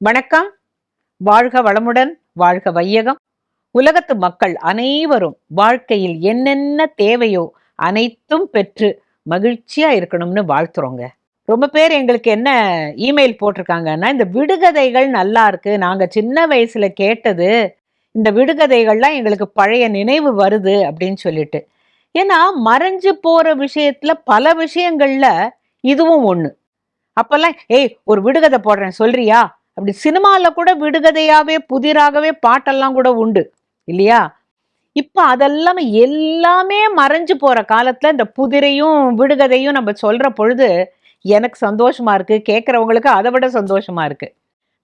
வணக்கம். வாழ்க வளமுடன் வாழ்க வையகம். உலகத்து மக்கள் அனைவரும் வாழ்க்கையில் என்னென்ன தேவையோ அனைத்தும் பெற்று மகிழ்ச்சியா இருக்கணும்னு வாழ்த்துறோங்க. ரொம்ப பேர் எங்களுக்கு என்ன இமெயில் போட்டிருக்காங்கன்னா இந்த விடுகதைகள் நல்லா இருக்கு. நாங்க சின்ன வயசுல கேட்டது இந்த விடுகதைகள்லாம் எங்களுக்கு பழைய நினைவு வருது அப்படின்னு சொல்லிட்டு. ஏன்னா மறைஞ்சு போற விஷயத்துல பல விஷயங்கள்ல இதுவும் ஒண்ணு. அப்பெல்லாம் ஏய் ஒரு விடுகதை போடுறேன் சொல்றியா? அப்படி சினிமாவில் கூட விடுகதையாகவே புதிராகவே பாட்டெல்லாம் கூட உண்டு இல்லையா? இப்போ அதெல்லாம் எல்லாமே மறைஞ்சு போகிற காலத்தில் இந்த புதிரையும் விடுகதையும் நம்ம சொல்கிற பொழுது எனக்கு சந்தோஷமாக இருக்குது கேட்குறவங்களுக்கு அதை விட சந்தோஷமாக இருக்குது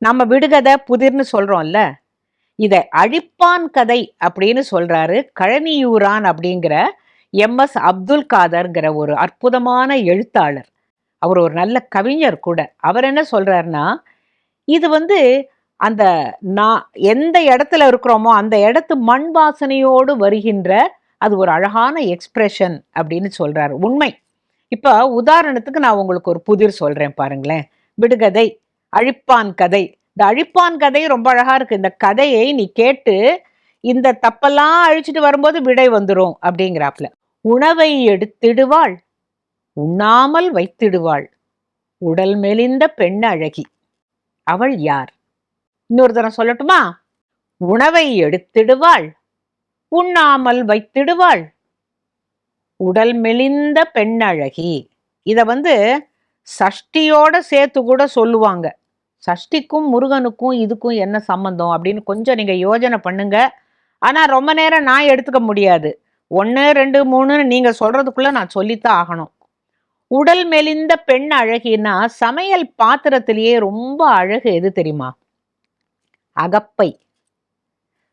நம்ம விடுகதை புதிர்னு சொல்கிறோம்ல இதை அழிப்பான் கதை அப்படின்னு சொல்கிறாரு கழனியூரான் அப்படிங்கிற எம்எஸ் அப்துல் காதர்ங்கிற ஒரு அற்புதமான எழுத்தாளர். அவர் ஒரு நல்ல கவிஞர் கூட. அவர் என்ன சொல்கிறாருன்னா இது வந்து அந்த நான் எந்த இடத்துல இருக்கிறோமோ அந்த இடத்து மண் வாசனையோடு வருகின்ற அது ஒரு அழகான எக்ஸ்பிரஷன் அப்படின்னு சொல்றாரு. உண்மை. இப்போ உதாரணத்துக்கு நான் உங்களுக்கு ஒரு புதிர் சொல்றேன் பாருங்களேன். விடுகதை அழிப்பான் கதை. இந்த அழிப்பான் கதை ரொம்ப அழகா இருக்கு. இந்த கதையை நீ கேட்டு இந்த தப்பெல்லாம் அழிச்சிட்டு வரும்போது விடை வந்துரும் அப்படிங்கிறாப்புல. உணவை எடுத்திடுவாள் உண்ணாமல் வைத்திடுவாள். உடல் மெலிந்த பெண் அழகி. அவள் யார்? இன்னொரு தரம் சொல்லட்டுமா? உணவை எடுத்திடுவாள் உண்ணாமல் வைத்திடுவாள். உடல் மெலிந்த பெண்ணழகி. இதை வந்து சஷ்டியோட சேர்த்து கூட சொல்லுவாங்க. சஷ்டிக்கும் முருகனுக்கும் இதுக்கும் என்ன சம்பந்தம் அப்படின்னு கொஞ்சம் நீங்கள் யோஜனை பண்ணுங்க. ஆனால் ரொம்ப நேரம் நான் எடுத்துக்க முடியாது. ஒன்று ரெண்டு மூணுன்னு நீங்கள் சொல்கிறதுக்குள்ளே நான் சொல்லித்தான் ஆகணும். உடல் மெலிந்த பெண் அழகினா சமையல் பாத்திரத்திலேயே ரொம்ப அழகு எது தெரியுமா? அகப்பை.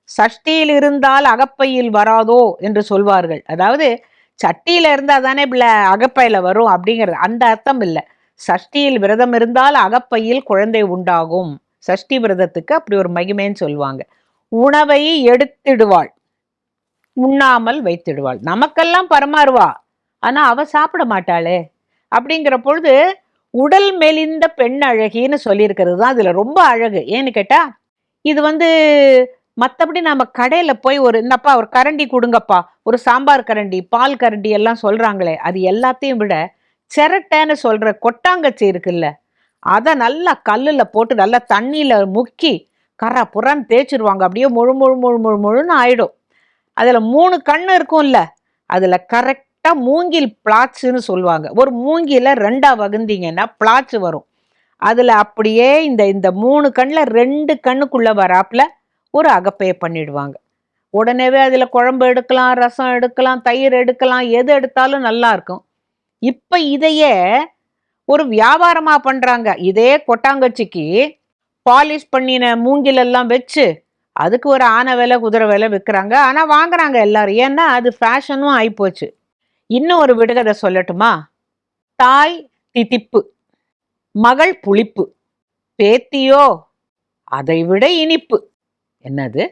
சஷ்டியில் இருந்தால் அகப்பையில் வராதோ என்று சொல்வார்கள். அதாவது சட்டியில இருந்தால் தானே பிள்ளை அகப்பையில வரும் அப்படிங்கிறது. அந்த அர்த்தம் இல்லை. சஷ்டியில் விரதம் இருந்தால் அகப்பையில் குழந்தை உண்டாகும். சஷ்டி விரதத்துக்கு அப்படி ஒரு மகிமைன்னு சொல்லுவாங்க. உணவை எடுத்திடுவாள். உண்ணாமல் வைத்திடுவாள். நமக்கெல்லாம் பரமாறுவா. ஆனா அவ சாப்பிட மாட்டாளே. அப்படிங்கிற பொழுது உடல் மெலிந்த பெண் அழகின்னு சொல்லியிருக்கிறது தான் அதில் ரொம்ப அழகு. ஏன்னு கேட்டால் இது வந்து மற்றபடி நம்ம கடையில் போய் ஒரு இந்தப்பா ஒரு கரண்டி கொடுங்கப்பா. ஒரு சாம்பார் கரண்டி பால் கரண்டி எல்லாம் சொல்கிறாங்களே அது எல்லாத்தையும் விட சிரட்டைன்னு சொல்கிற கொட்டாங்கச்சி இருக்குல்ல அதை நல்லா கல்லில் போட்டு நல்லா தண்ணியில் முக்கி கரா புறான்னு தேய்ச்சிருவாங்க. அப்படியே முழு முழு முழு முழு முழுன்னு ஆயிடும். அதில் மூணு கண் இருக்கும்ல அதில் கரெக்ட் மூங்கில் பிளாட்ஸுன்னு சொல்லுவாங்க. ஒரு மூங்கில ரெண்டா வகுந்தீங்கன்னா பிளாட்ஸ் வரும். அதில் அப்படியே இந்த இந்த மூணு கண்ணில் ரெண்டு கண்ணுக்குள்ளே வராப்புல ஒரு அகப்பையை பண்ணிடுவாங்க. உடனேவே அதில் குழம்பு எடுக்கலாம் ரசம் எடுக்கலாம் தயிர் எடுக்கலாம் எது எடுத்தாலும் நல்லா இருக்கும். இப்போ இதையே ஒரு வியாபாரமாக பண்ணுறாங்க இதே கொட்டாங்கச்சிக்கு பாலிஷ் பண்ணின மூங்கிலெல்லாம் வச்சு அதுக்கு ஒரு ஆனை விலை குதிரை விலை விற்கிறாங்க ஆனால் வாங்குறாங்க எல்லாரும். ஏன்னா அது ஃபேஷனும் ஆகிப்போச்சு இன்னும் ஒரு விடுகதை சொல்லட்டுமா? தாய் திதிப்பு மகள் புளிப்பு பேத்தியோ அதை விட இனிப்பு. என்னது?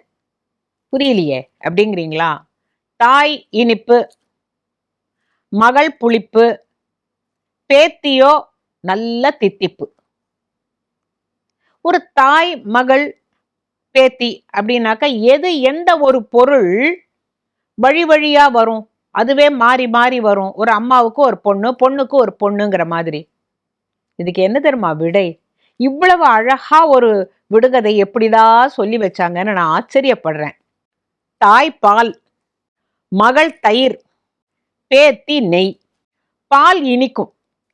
புரியலையே அப்படிங்கிறீங்களா? தாய் இனிப்பு மகள் புளிப்பு பேத்தியோ நல்ல தித்திப்பு. ஒரு தாய் மகள் பேத்தி அப்படின்னாக்கா எது எந்த ஒரு பொருள் வழி வழியா வரும்? அதுவே மாறி மாறி வரும். ஒரு அம்மாவுக்கு ஒரு பொண்ணு பொண்ணுக்கு ஒரு பொண்ணுங்கிற மாதிரி. இதுக்கு என்ன தெரியுமா? விடை. இவ்வளவு அழகா ஒரு விடுகதை எப்படிதான் சொல்லி வச்சாங்கன்னு நான் ஆச்சரியப்படுறேன். தாய் பால் மகள் தயிர் பேத்தி நெய். பால் இனிக்கும்.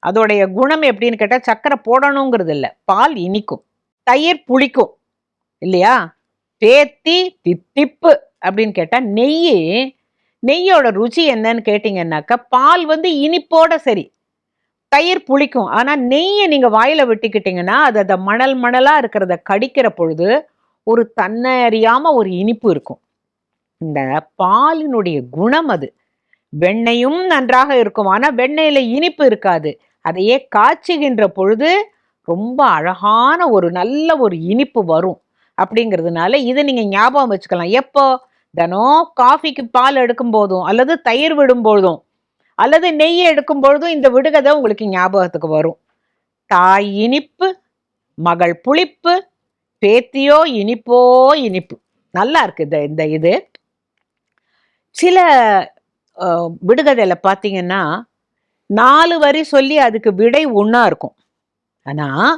அதோடைய குணம் எப்படின்னு கேட்டால் சக்கரை போடணுங்கிறது இல்லை பால் இனிக்கும். தயிர் புளிக்கும். இல்லையா? பேத்தி தித்திப்பு அப்படின்னு கேட்டால் நெய் நெய்யோட ருச்சி என்னன்னு கேட்டிங்கன்னாக்கா பால் வந்து இனிப்போட சரி. தயிர் புளிக்கும். ஆனால் நெய்யை நீங்கள் வாயில விட்டுக்கிட்டிங்கன்னா அது அந்த மணல் மணலாக இருக்கிறத கடிக்கிற பொழுது ஒரு தன்னை அறியாமல் ஒரு இனிப்பு இருக்கும். இந்த பாலினுடைய குணம் அது. வெண்ணெயும் நன்றாக இருக்கும். ஆனால் வெண்ணெயில் இனிப்பு இருக்காது. அதையே காய்ச்சுகின்ற பொழுது ரொம்ப அழகான ஒரு நல்ல ஒரு இனிப்பு வரும். அப்படிங்கிறதுனால இதை நீங்கள் ஞாபகம் வச்சுக்கலாம். எப்போ? தினம் காஃபிக்கு பால் எடுக்கும் போதும் அல்லது தயிர் விடும் போதும் அல்லது நெய் எடுக்கும் பொழுதும் இந்த விடுகதை உங்களுக்கு ஞாபகத்துக்கு வரும். தாய் இனிப்பு மகள் புளிப்பு பேத்தியோ இனிப்போ இனிப்பு. நல்லா இருக்கு இந்த இந்த இது. சில விடுகதையில் விடுகதையில பார்த்தீங்கன்னா நாலு வரி சொல்லி அதுக்கு விடை ஒன்றா இருக்கும். ஆனால்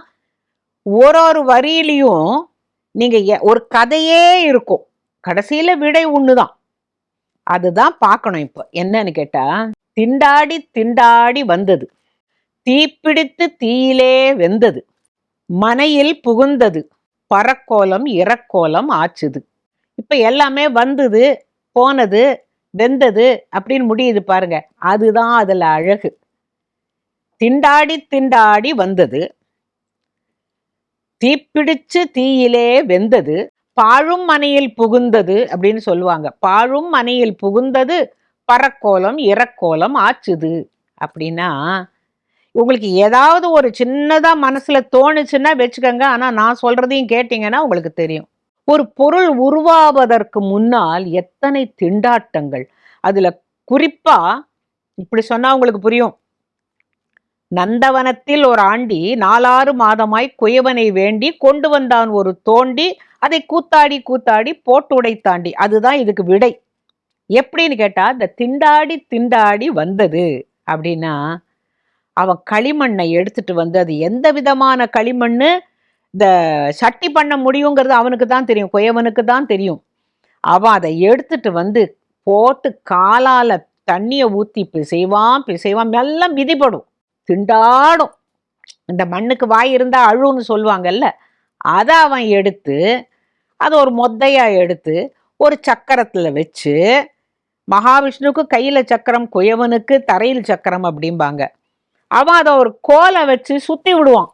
ஒரு ஒரு வரியிலையும் நீங்கள் எ- ஒரு கதையே இருக்கும். கடைசியில விடை ஒண்ணுதான். அதுதான் பார்க்கணும் இப்போ. என்னன்னு கேட்டா திண்டாடி திண்டாடி வந்தது. தீப்பிடித்து தீயிலே வெந்தது. மனையில் புகுந்தது. பறக்கோலம் இறக்கோலம் ஆச்சுது. இப்ப எல்லாமே வந்தது போனது வெந்தது அப்படின்னு முடியுது பாருங்க. அதுதான் அதுல அழகு. திண்டாடி திண்டாடி வந்தது. தீப்பிடிச்சு தீயிலே வெந்தது. பாழும் மனையில் புகுந்தது அப்படின்னு சொல்லுவாங்க. பாழும் மனையில் புகுந்தது பறக்கோலம் இறக்கோலம் ஆச்சுது அப்படின்னா உங்களுக்கு ஏதாவது ஒரு சின்னதாக மனசில் தோணுச்சுன்னா வச்சுக்கோங்க. ஆனால் நான் சொல்கிறதையும் கேட்டிங்கன்னா உங்களுக்கு தெரியும். ஒரு பொருள் உருவாவதற்கு முன்னால் எத்தனை திண்டாட்டங்கள். அதில் குறிப்பாக இப்படி சொன்னால் உங்களுக்கு புரியும். நந்தவனத்தில் ஒரு ஆண்டி நாலாறு மாதமாய் குயவனை வேண்டி கொண்டு வந்தான் ஒரு தோண்டி. அதை கூத்தாடி கூத்தாடி போட்டு உடைத்தாண்டி. அதுதான் இதுக்கு விடை. எப்படின்னு கேட்டா இந்த திண்டாடி திண்டாடி வந்தது. அப்படின்னா அவன் களிமண்ணை எடுத்துட்டு வந்து அது எந்த விதமான களிமண் இந்த சட்டி பண்ண முடியுங்கிறது அவனுக்கு தான் தெரியும் குயவனுக்கு தான் தெரியும். அவன் அதை எடுத்துட்டு வந்து போட்டு காலால தண்ணியை ஊத்தி பிசைவான் பிசைவான் எல்லாம் மிதிப்படும் திண்டாடும். இந்த மண்ணுக்கு வாய் இருந்தால் அழுன்னு சொல்லுவாங்கல்ல அதை அவன் எடுத்து அதை ஒரு மொத்தையாக எடுத்து ஒரு சக்கரத்தில் வச்சு மகாவிஷ்ணுவுக்கு கையில் சக்கரம் குயவனுக்கு தரையில் சக்கரம் அப்படிம்பாங்க. அவன் அதை ஒரு கோலை வச்சு சுற்றி விடுவான்.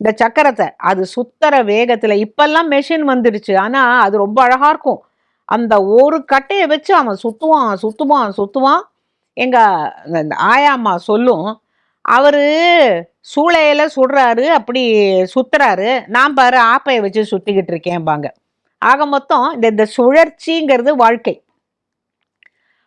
இந்த சக்கரத்தை அது சுத்தற வேகத்தில் இப்பெல்லாம் மெஷின் வந்துடுச்சு ஆனால் அது ரொம்ப அழகாக இருக்கும். அந்த ஒரு கட்டையை வச்சு அவன் சுற்றுவான் சுற்றுவான் சுற்றுவான் எங்கள் ஆயா ஆயாம்மா சொல்லும் அவரு சூளையில சுடுறாரு அப்படி சுத்துறாரு. நான் பாரு ஆப்பையை வச்சு சுத்திக்கிட்டு இருக்கேன்பாங்க. ஆக மொத்தம் இந்த இந்த சுழற்சிங்கிறது வாழ்க்கை.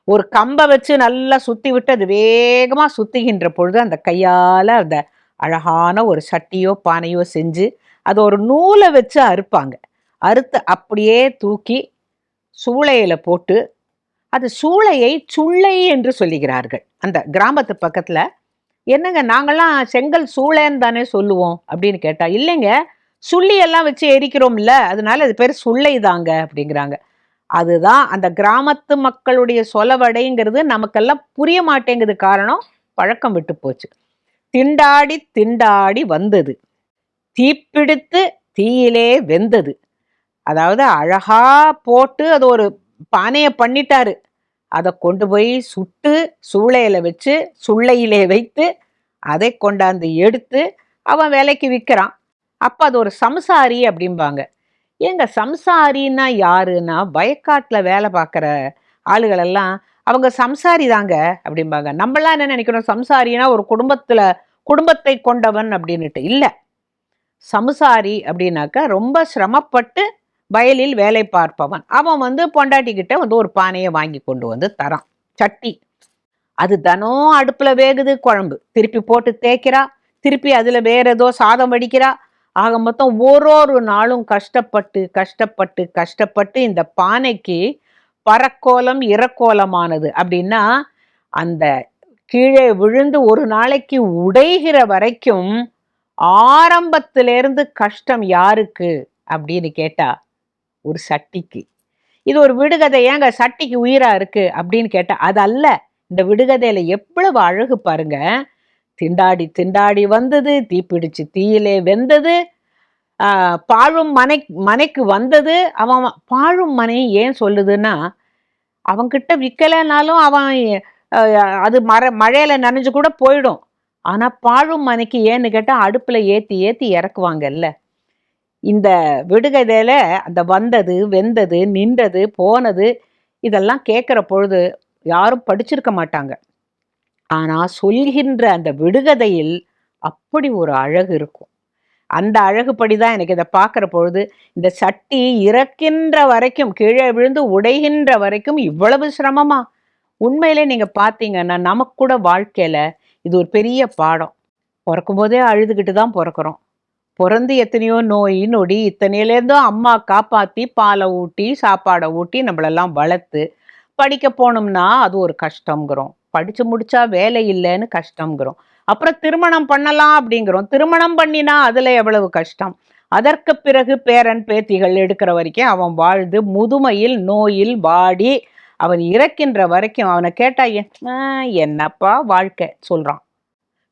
ஒரு கம்பை வச்சு நல்லா சுற்றி விட்டு அது வேகமாக சுற்றுகின்ற பொழுது அந்த கையால் அந்த அழகான ஒரு சட்டியோ பானையோ செஞ்சு அது ஒரு நூலை வச்சு அறுப்பாங்க. அறுத்து அப்படியே தூக்கி சூளையில் போட்டு அது சூளையை சுள்ளை என்று சொல்லுகிறார்கள். அந்த கிராமத்து பக்கத்தில் என்னங்க நாங்கள்லாம் செங்கல் சூளைன்னு தானே சொல்லுவோம் அப்படின்னு கேட்டா இல்லைங்க சுள்ளியெல்லாம் வச்சு எரிக்கிறோம்ல அதனால அது பேர் சுள்ளை தாங்க அப்படிங்கிறாங்க. அதுதான் அந்த கிராமத்து மக்களுடைய சொலவடைங்கிறது நமக்கெல்லாம் புரிய மாட்டேங்குது காரணம் பழக்கம் விட்டு போச்சு. திண்டாடி திண்டாடி வந்தது. தீப்பிடித்து தீயிலே வெந்தது. அதாவது அழகா போட்டு அது ஒரு பானையை பண்ணிட்டாரு. அதை கொண்டு போய் சுட்டு சூளையில் வச்சு சுள்ளையிலே வைத்து அதை கொண்டாந்து எடுத்து அவன் விலைக்கு விற்கிறான் அப்போ அது ஒரு சம்சாரி அப்படிம்பாங்க. ஏங்க சம்சாரின்னா யாருன்னா வயக்காட்டில் வேலை பார்க்குற ஆளுகளெல்லாம் அவங்க சம்சாரி தாங்க அப்படிம்பாங்க. நம்மளாம் என்ன நினைக்கிறோம் சம்சாரினா ஒரு குடும்பத்தில் குடும்பத்தை கொண்டவன் அப்படின்னுட்டு. இல்லை. சம்சாரி அப்படின்னாக்கா ரொம்ப சிரமப்பட்டு வயலில் வேலை பார்ப்பவன். அவன் வந்து பொண்டாட்டிக்கிட்ட வந்து ஒரு பானையை வாங்கி கொண்டு வந்து தரான். சட்டி. அது தினம் அடுப்புல வேகுது குழம்பு. திருப்பி போட்டு தேய்க்கிறா. திருப்பி அதுல வேற ஏதோ சாதம் வடிக்கிறா. ஆக மொத்தம் ஒரு ஒரு நாளும் கஷ்டப்பட்டு கஷ்டப்பட்டு கஷ்டப்பட்டு இந்த பானைக்கு பறக்கோலம் இறக்கோலமானது அப்படின்னா அந்த கீழே விழுந்து ஒரு நாளைக்கு உடைகிற வரைக்கும் ஆரம்பத்திலேருந்து கஷ்டம் யாருக்கு? அப்படின்னு கேட்டா ஒரு சட்டிக்கு. இது ஒரு விடுகதை. ஏங்க சட்டிக்கு உயிரா இருக்கு? அப்படின்னு கேட்டா அது அல்ல. இந்த விடுகதையில எவ்வளவு அழகு பாருங்க. திண்டாடி திண்டாடி வந்தது. தீப்பிடிச்சு தீயிலே வெந்தது. பாழும் மனை மனைக்கு வந்தது. அவன் பாழும் மனை ஏன் சொல்லுதுன்னா அவன்கிட்ட விற்கலைனாலும் அவன் அது மர மழையில நனைஞ்சு கூட போயிடும். ஆனால் பாழும் மனைக்கு ஏன்னு கேட்டால் அடுப்பில் ஏற்றி ஏற்றி இறக்குவாங்கல்ல. இந்த விடுகதையில அந்த வந்தது வெந்தது நின்றது போனது இதெல்லாம் கேட்குற பொழுது யாரும் படிச்சிருக்க மாட்டாங்க. ஆனால் சொல்கின்ற அந்த விடுகதையில் அப்படி ஒரு அழகு இருக்கும். அந்த அழகுப்படி தான் எனக்கு இதை பார்க்குற பொழுது இந்த சட்டி இறக்கின்ற வரைக்கும் கீழே விழுந்து உடைகின்ற வரைக்கும் இவ்வளவு சிரமமா? உண்மையிலே நீங்கள் பார்த்தீங்கன்னா நமக்கு கூட வாழ்க்கையில் இது ஒரு பெரிய பாடம். பிறக்கும் போதே அழுதுகிட்டு தான் பிறக்கிறோம். பிறந்து எத்தனையோ நோய் நொடி இத்தனையிலேருந்தும் அம்மா காப்பாற்றி பாலை ஊட்டி சாப்பாடை ஊட்டி நம்மளெல்லாம் வளர்த்து படிக்க போனோம்னா அது ஒரு கஷ்டங்கிறோம் படித்து முடிச்சா வேலை இல்லைன்னு கஷ்டங்கிறோம் அப்புறம் திருமணம் பண்ணலாம் அப்படிங்கிறோம். திருமணம் பண்ணினா அதில் எவ்வளவு கஷ்டம்? அதற்கு பிறகு பேரன் பேத்திகள் எடுக்கிற வரைக்கும் அவன் வாழ்ந்து முதுமையில் நோயில் வாடி அவன் இறக்கின்ற வரைக்கும் அவனை கேட்டா ஆ, என்னப்பா வாழ்க்கை? சொல்கிறான்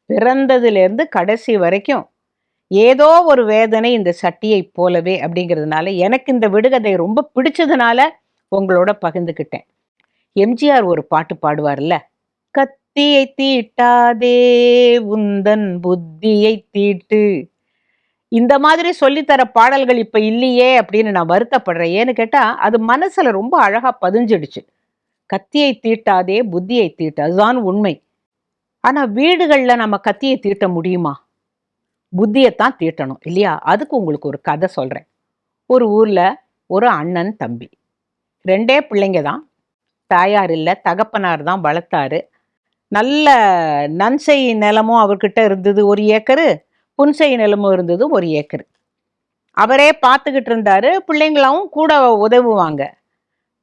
பிறந்ததுலேருந்து கடைசி வரைக்கும் ஏதோ ஒரு வேதனை இந்த சட்டியை போலவே அப்படிங்கிறதுனால எனக்கு இந்த விடுகதை ரொம்ப பிடிச்சதுனால உங்களோட பகிர்ந்துக்கிட்டேன் எம்ஜிஆர் ஒரு பாட்டு பாடுவார்ல கத்தியை தீட்டாதே உந்தன் புத்தியை தீட்டு. இந்த மாதிரி சொல்லித்தர பாடல்கள் இப்ப இல்லையே அப்படின்னு நான் வருத்தப்படுறேன். ஏன்னு கேட்டா அது மனசுல ரொம்ப அழகா பதிஞ்சிடுச்சு. கத்தியை தீட்டாதே புத்தியை தீட்டு. அதுதான் உண்மை. ஆனா வீடுகள்ல நம்ம கத்தியை தீட்ட முடியுமா? புத்தியைத்தான் தீட்டணும் இல்லையா? அதுக்கு உங்களுக்கு ஒரு கதை சொல்கிறேன் ஒரு ஊரில் ஒரு அண்ணன் தம்பி. ரெண்டே பிள்ளைங்க தான். தாயார் இல்லை தகப்பனார் தான் வளர்த்தாரு. நல்ல நன்செய் நிலமும் அவர்கிட்ட இருந்தது ஒரு ஏக்கரு புன்செய் நிலமும் இருந்தது ஒரு ஏக்கர். அவரே பார்த்துக்கிட்டு இருந்தாரு பிள்ளைங்களாவும் கூட உதவுவாங்க.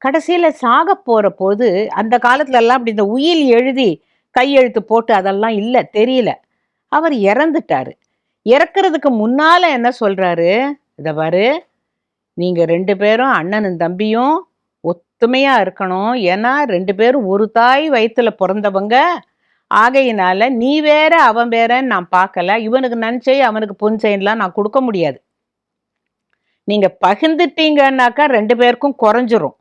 கடைசியில் சாக போகிற போது அந்த காலத்துலலாம் அப்படி இந்த உயில் எழுதி கையெழுத்து போட்டு அதெல்லாம் இல்லை தெரியல. அவர் இறந்துட்டாரு. இறக்குறதுக்கு முன்னால என்ன சொல்றாரு? இதை பாரு. நீங்க ரெண்டு பேரும் அண்ணனும் தம்பியும் ஒத்துமையா இருக்கணும். ஏன்னா ரெண்டு பேரும் ஒரு தாய் வயிற்றுல பிறந்தவங்க. ஆகையினால நீ வேற அவன் வேறன்னு நான் பார்க்கல. இவனுக்கு நன்சை அவனுக்கு புன்சைன்லாம் நான் கொடுக்க முடியாது. நீங்க பகிர்ந்துட்டீங்கன்னாக்கா ரெண்டு பேருக்கும் குறைஞ்சிரும்.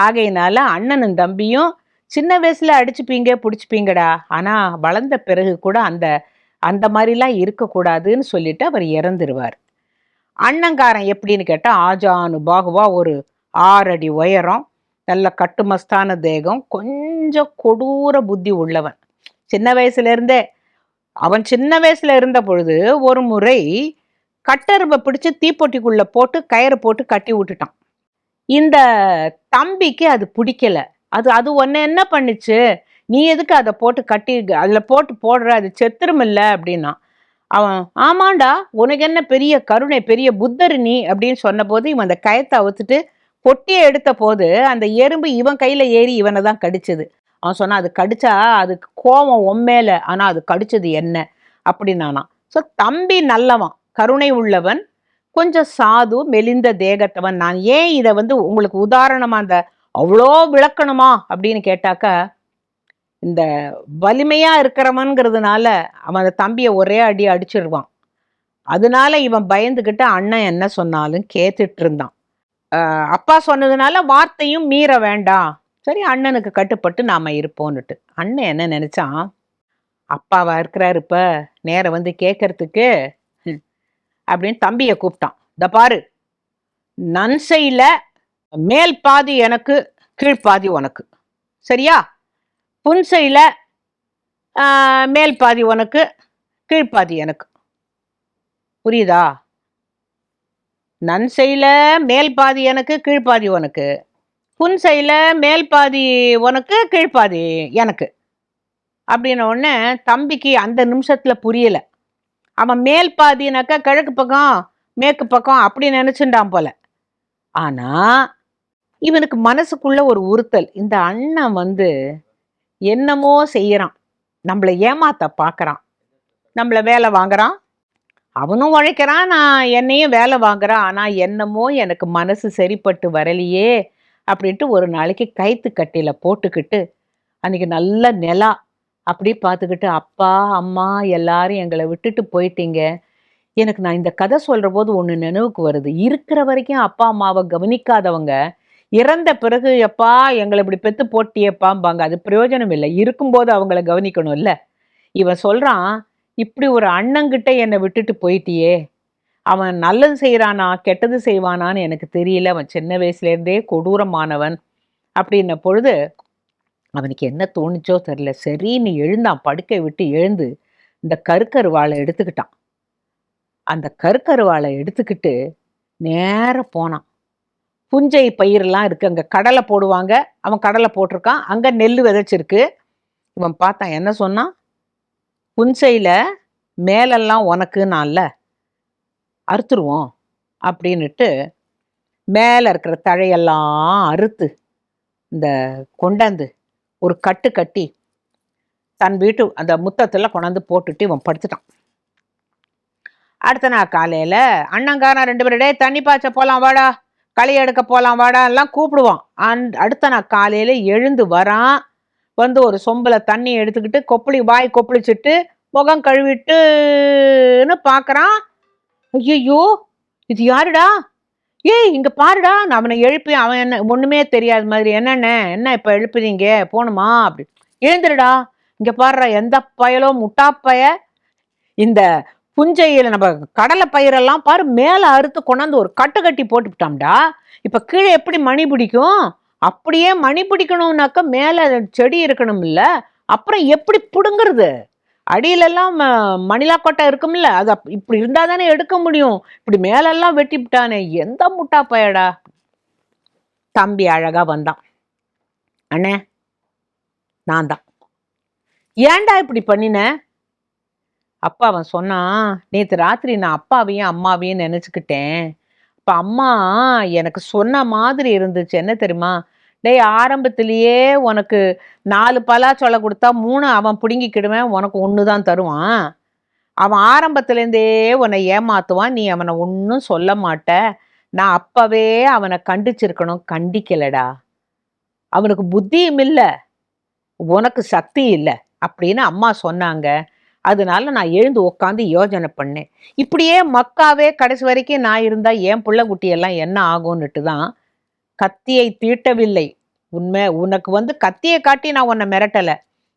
ஆகையினால அண்ணனும் தம்பியும் சின்ன வயசுல அடிச்சுப்பீங்க பிடிச்சிப்பீங்கடா. ஆனா வளர்ந்த பிறகு கூட அந்த அந்த மாதிரிலாம் இருக்கக்கூடாதுன்னு சொல்லிட்டு அவர் இறந்துருவார். அண்ணங்காரன் எப்படின்னு கேட்டால் ஆஜானு பாகுவா ஒரு ஆறடி உயரம் நல்ல கட்டுமஸ்தான தேகம் கொஞ்சம் கொடூர புத்தி உள்ளவன். சின்ன வயசுலேருந்தே அவன் சின்ன வயசுல இருந்த பொழுது ஒரு முறை கட்டரும்பை பிடிச்சு தீப்பொட்டிக்குள்ளே போட்டு கயிறு போட்டு கட்டி விட்டுட்டான். இந்த தம்பிக்கு அது பிடிக்கல. அது அது ஒன்று என்ன பண்ணுச்சு? நீ எதுக்கு அதை போட்டு கட்டி அதில் போட்டு போடுற? அது செத்துருமில்ல அப்படின்னா. அவன் ஆமாண்டா உனக்கு என்ன பெரிய கருணை பெரிய புத்தர் நீ? அப்படின்னு சொன்னபோது இவன் அந்த கயத்தை அவுத்துட்டு பொட்டியை எடுத்த போது அந்த எறும்பு இவன் கையில் ஏறி இவனை தான் கடிச்சது. அவன் சொன்னான் அது கடிச்சா அதுக்கு கோவம் உண்மையில ஆனால் அது கடிச்சது என்ன? அப்படின்னானா. ஸோ தம்பி நல்லவன் கருணை உள்ளவன் கொஞ்சம் சாது மெலிந்த தேகத்தவன். நான் ஏன் இதை வந்து உங்களுக்கு உதாரணமாக அந்த அவ்வளோ விளக்கணுமா? அப்படின்னு கேட்டாக்கா இந்த வலிமையா இருக்கிறவன்கிறதுனால அவன் அந்த தம்பியை ஒரே அடி அடிச்சிடுவான் அதனால இவன் பயந்துக்கிட்டு அண்ணன் என்ன சொன்னாலும் கேட்டுட்டு இருந்தான் அப்பா சொன்னதுனால வார்த்தையும் மீற வேண்டாம். சரி அண்ணனுக்கு கட்டுப்பட்டு நாம இருப்போன்னுட்டு. அண்ணன் என்ன நினைச்சான்? அப்பாவா இருக்கிறாரு இப்ப நேரம் வந்து கேட்கறதுக்கு அப்படின்னு தம்பியை கூப்பிட்டான். இந்த பாரு நன்சையில மேல் பாதி எனக்கு கீழ்ப்பாதி உனக்கு. சரியா? புன்சையில் மேல் பாதி உனக்கு கீழ்ப்பாதி எனக்கு. புரியுதா? நன்சையில் மேல் பாதி எனக்கு கீழ்ப்பாதி உனக்கு. புன்சையில மேல் பாதி உனக்கு கீழ்ப்பாதி எனக்கு. அப்படின்ன உடனே தம்பிக்கு அந்த நிமிஷத்தில் புரியலை. அவன் மேல் பாதினாக்கா கிழக்கு பக்கம் மேற்கு பக்கம் அப்படி நினைச்சுட்டான் போல. ஆனால் இவனுக்கு மனசுக்குள்ள ஒரு உறுத்தல். இந்த அண்ணன் வந்து என்னமோ செய்கிறான் நம்மளை ஏமாத்த பார்க்குறான் நம்மளை வேலை வாங்குறான். அவனும் உழைக்கிறான் நான் என்னையும் வேலை வாங்குறான். ஆனால் என்னமோ எனக்கு மனசு சரிப்பட்டு வரலையே அப்படின்ட்டு ஒரு நாளைக்கு கைத்து கட்டியில் போட்டுக்கிட்டு அன்றைக்கி நல்ல நிலா அப்படி பார்த்துக்கிட்டு அப்பா அம்மா எல்லாரும் எங்களை விட்டுட்டு போயிட்டீங்க. எனக்கு நான் இந்த கதை சொல்கிற போது ஒன்று நினைவுக்கு வருது. இருக்கிற வரைக்கும் அப்பா அம்மாவை கவனிக்காதவங்க இறந்த பிறகு எப்பா எங்களை இப்படி பெத்து போட்டியப்பாம்பாங்க. அது பிரயோஜனம் இல்லை. இருக்கும்போது அவங்கள கவனிக்கணும் இல்லை. இவன் சொல்கிறான் இப்படி ஒரு அண்ணங்கிட்ட என்னை விட்டுட்டு போயிட்டியே. அவன் நல்லது செய்கிறானா கெட்டது செய்வானான்னு எனக்கு தெரியல. அவன் சின்ன வயசுலேருந்தே கொடூரமானவன். அப்படின்ன பொழுது அவனுக்கு என்ன தோணுச்சோ தெரில சரின்னு எழுந்தான். படுக்கை விட்டு எழுந்து இந்த கருக்கருவாளை எடுத்துக்கிட்டான். அந்த கருக்கருவாளை எடுத்துக்கிட்டு நேர போனான். புஞ்சை பயிரெல்லாம் இருக்குது அங்கே கடலை போடுவாங்க. அவன் கடலை போட்டிருக்கான். அங்கே நெல் விதைச்சிருக்கு. இவன் பார்த்தான் என்ன சொன்னான் புஞ்சையில் மேலெல்லாம் உனக்கு உனக்குன்னான்ல அறுத்துருவோம் அப்படின்னுட்டு மேலே இருக்கிற தழையெல்லாம் அறுத்து இந்த கொண்டாந்து ஒரு கட்டு கட்டி தன் வீட்டு அந்த முத்தத்தில் கொண்டாந்து போட்டுட்டு இவன் படுத்துட்டான். அடுத்த நாள் காலையில் அண்ணங்காரன் ரெண்டு பேரும் தண்ணி பாய்ச்ச போகலாம் வாடா. களை எடுக்க போகலாம் வாடான்லாம் கூப்பிடுவான். அந் அடுத்த நாள் காலையில் எழுந்து வரான் வந்து ஒரு சொம்பில் தண்ணி எடுத்துக்கிட்டு கொப்பளி வாய் கொப்பளிச்சிட்டு முகம் கழுவிட்டுன்னு பார்க்குறான் ஐயோ இது யாருடா? ஏய் இங்கே பாருடா நான் அவனை எழுப்பி அவன் என்ன ஒன்றுமே தெரியாத மாதிரி என்னண்ணே என்ன இப்போ எழுப்புறீங்க போகணுமா அப்படி. எழுந்துருடா இங்கே பாடுற எந்த பயலோ முட்டா பய இந்த குஞ்சையில் நம்ம கடலை பயிரெல்லாம் பாரு மேலே அறுத்து கொண்டாந்து ஒரு கட்டு கட்டி போட்டுவிட்டோம்டா இப்போ கீழே எப்படி மணி பிடிக்கும்? அப்படியே மணி பிடிக்கணும்னாக்க மேலே செடி இருக்கணும் இல்லை அப்புறம் எப்படி பிடுங்குறது? அடியிலெல்லாம் ம- மணிலா கொட்டை இருக்கும்ல. அது அப்- இப்படி இருந்தால் தானே எடுக்க முடியும். இப்படி மேலெல்லாம் வெட்டி விட்டானே எந்த முட்டா பயடா? தம்பி அழகாக வந்தான். அண்ணே நான் தான் ஏன்டா இப்படி பண்ணினேன் அப்பா அவன் சொன்னான் நேற்று ராத்திரி நான் அப்பாவையும் அம்மாவையும் நினச்சிக்கிட்டேன். இப்போ அம்மா எனக்கு சொன்ன மாதிரி இருந்துச்சு. என்ன தெரியுமா? டேய் ஆரம்பத்திலேயே உனக்கு நாலு பலாச்சொலை கொடுத்தா மூணு அவன் பிடுங்கிக்கிடுவேன். உனக்கு ஒன்று தான் தருவான். அவன் ஆரம்பத்துலேருந்தே உன்னை ஏமாத்துவான். நீ அவனை ஒன்றும் சொல்ல மாட்ட. நான் அப்பவே அவனை கண்டிச்சிருக்கணும். கண்டிக்கலடா. அவனுக்கு புத்தியும் இல்லை. உனக்கு சக்தி இல்லை. அப்படின்னு அம்மா சொன்னாங்க. அதனால நான் எழுந்து உட்காந்து யோஜனை பண்ணேன். இப்படியே மக்காவே கடைசி வரைக்கும் நான் இருந்தா என் புள்ள குட்டியெல்லாம் என்ன ஆகும்னுட்டு தான் கத்தியை தீட்டவில்லை. உண்மை உனக்கு வந்து கத்தியை காட்டி நான் உன்னை மிரட்டலை.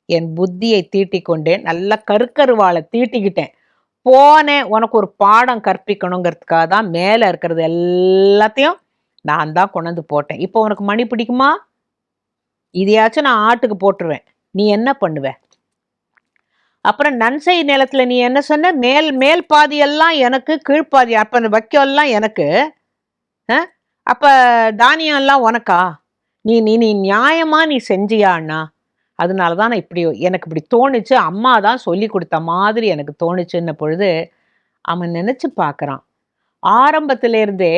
என் புத்தியை தீட்டி கொண்டேன். நல்ல கருக்கருவாளை தீட்டிக்கிட்டேன். போனேன். உனக்கு ஒரு பாடம் கற்பிக்கணுங்கிறதுக்காக தான் மேலே இருக்கிறது எல்லாத்தையும் நான் தான் கொண்டாந்து போட்டேன். இப்போ உனக்கு மணி பிடிக்குமா? இதையாச்சும் நான் ஆட்டுக்கு போட்டுருவேன். நீ என்ன பண்ணுவ? அப்புறம் நன்சை நிலத்துல நீ என்ன சொன்ன? மேல் மேல் பாதி எல்லாம் எனக்கு கீழ்ப்பாதி அப்ப அந்த வைக்கோல்லாம் எனக்கு. அப்போ அப்ப தானியம் எல்லாம் உனக்கா? நீ நீ நீ நியாயமா நீ செஞ்சியா அண்ணா? அதனால தான் நான் இப்படி எனக்கு இப்படி தோணுச்சு. அம்மா தான் சொல்லி கொடுத்த மாதிரி எனக்கு தோணுச்சுன்ன பொழுது அவன் நினச்சி பார்க்குறான். ஆரம்பத்திலேருந்தே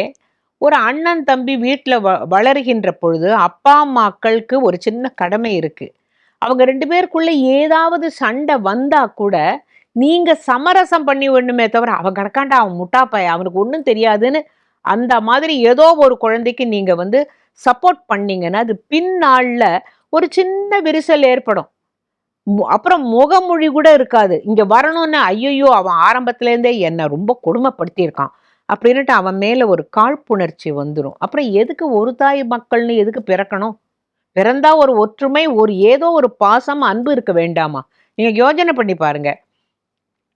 ஒரு அண்ணன் தம்பி வீட்டில் வ வளருகின்ற பொழுது அப்பா அம்மாக்களுக்கு ஒரு சின்ன கடமை இருக்குது அவங்க ரெண்டு பேருக்குள்ள ஏதாவது சண்டை வந்தா கூட நீங்க சமரசம் பண்ணி விடணுமே தவிர அவன் கிடக்காண்டா அவன் முட்டாப்பாய் அவனுக்கு ஒன்றும் தெரியாதுன்னு அந்த மாதிரி ஏதோ ஒரு குழந்தைக்கு நீங்க வந்து சப்போர்ட் பண்ணீங்கன்னா அது பின்னாளில் ஒரு சின்ன விரிசல் ஏற்படும். மு- அப்புறம் முகமொழி கூட இருக்காது. இங்க வரணும்னு ஐயோ அவன் ஆரம்பத்துலேருந்தே என்னை ரொம்ப கொடுமைப்படுத்தியிருக்கான் அப்படின்னுட்டு அவன் மேல ஒரு காழ்ப்புணர்ச்சி வந்துடும் அப்புறம் எதுக்கு ஒரு தாய் மக்கள்னு எதுக்கு பிறக்கணும்? பிறந்தா ஒரு ஒற்றுமை ஒரு ஏதோ ஒரு பாசம் அன்பு இருக்க வேண்டாமா? நீங்க யோசனை பண்ணி பாருங்க.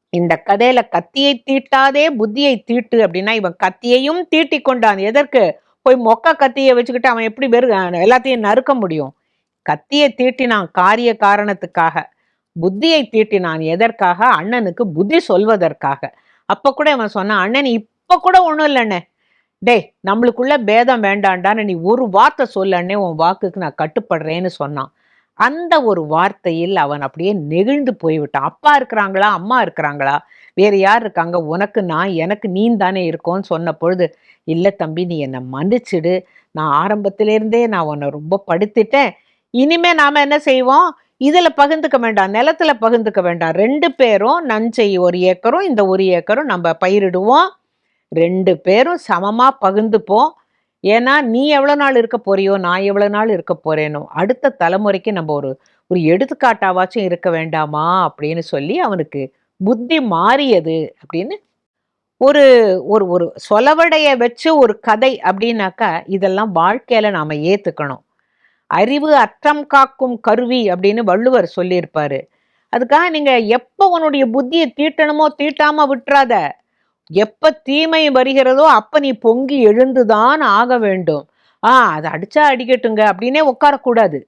இந்த கதையில கத்தியை தீட்டாதே புத்தியை தீட்டு அப்படின்னா இவன் கத்தியையும் தீட்டி கொண்டான். எதற்கு? போய் மொக்க கத்தியை வச்சுக்கிட்டு அவன் எப்படி வெறு எல்லாத்தையும் நறுக்க முடியும்? கத்தியை தீட்டினான் காரிய காரணத்துக்காக. புத்தியை தீட்டினான் எதற்காக? அண்ணனுக்கு புத்தி சொல்வதற்காக. அப்ப கூட இவன் சொன்னான் அண்ணன் இப்ப கூட ஒன்றும் இல்லைண்ணே. டேய் நம்மளுக்குள்ள பேதம் வேண்டாண்டான்னு நீ ஒரு வார்த்தை சொல்லன்னே உன் வாக்குக்கு நான் கட்டுப்படுறேன்னு சொன்னான். அந்த ஒரு வார்த்தையில் அவன் அப்படியே நெகிழ்ந்து போய்விட்டான். அப்பா இருக்கிறாங்களா அம்மா இருக்கிறாங்களா? வேறு யார் இருக்காங்க? உனக்கு நான் எனக்கு நீ தானே இருக்கோன்னு சொன்ன பொழுது இல்லை தம்பி நீ என்னை மன்னிச்சிடு. நான் ஆரம்பத்திலேருந்தே நான் உன்னை ரொம்ப படுத்திட்டேன். இனிமே நாம என்ன செய்வோம்? இதில் பகிர்ந்துக்க வேண்டாம். நிலத்துல பகிர்ந்துக்க வேண்டாம். ரெண்டு பேரும் நஞ்சை ஒரு ஏக்கரும் இந்த ஒரு ஏக்கரும் நம்ம பயிரிடுவோம். ரெண்டு பேரும் சமமாக பகிர்ந்துப்போம் ஏன்னா நீ எவ்வளோ நாள் இருக்க போறியோ நான் எவ்வளோ நாள் இருக்க போறேனோ அடுத்த தலைமுறைக்கு நம்ம ஒரு ஒரு எடுத்துக்காட்டாவாச்சும் இருக்க வேண்டாமா? அப்படின்னு சொல்லி அவனுக்கு புத்தி மாறியது அப்படின்னு ஒரு ஒரு ஒரு சொலவடைய வச்சு ஒரு கதை அப்படின்னாக்கா இதெல்லாம் வாழ்க்கையில நாம ஏத்துக்கணும். அறிவு அற்றம் காக்கும் கருவி அப்படின்னு வள்ளுவர் சொல்லியிருப்பாரு. அதுக்காக நீங்க எப்போ உன்னுடைய புத்தியை தீட்டணுமோ தீட்டாம விட்டுறாத. எப்ப தீமை வருகிறதோ அப்ப நீ பொங்கி எழுந்துதான் ஆக வேண்டும். ஆ அதை அடிச்சா அடிக்கட்டுங்க அப்படின்னே உட்காரக்கூடாது.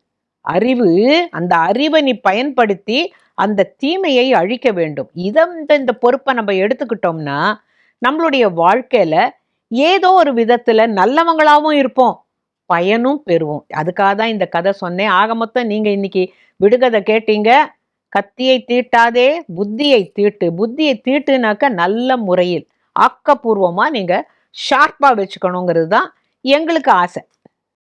அறிவு அந்த அறிவை நீ பயன்படுத்தி அந்த தீமையை அழிக்க வேண்டும். இதை இந்த இந்த பொறுப்பை நம்ம எடுத்துக்கிட்டோம்னா நம்மளுடைய வாழ்க்கையில ஏதோ ஒரு விதத்துல நல்லவங்களாவும் இருப்போம் பயனும் பெறுவோம். அதுக்காக தான் இந்த கதை சொன்னேன். ஆக மொத்தம் நீங்க இன்னைக்கு விடுகதை கேட்டீங்க. கத்தியை தீட்டாதே புத்தியை தீட்டு. புத்தியை தீட்டுனாக்க நல்ல முறையில் ஆக்கப்பூர்வமாக நீங்கள் ஷார்ப்பாக வச்சுக்கணுங்கிறது தான் எங்களுக்கு ஆசை.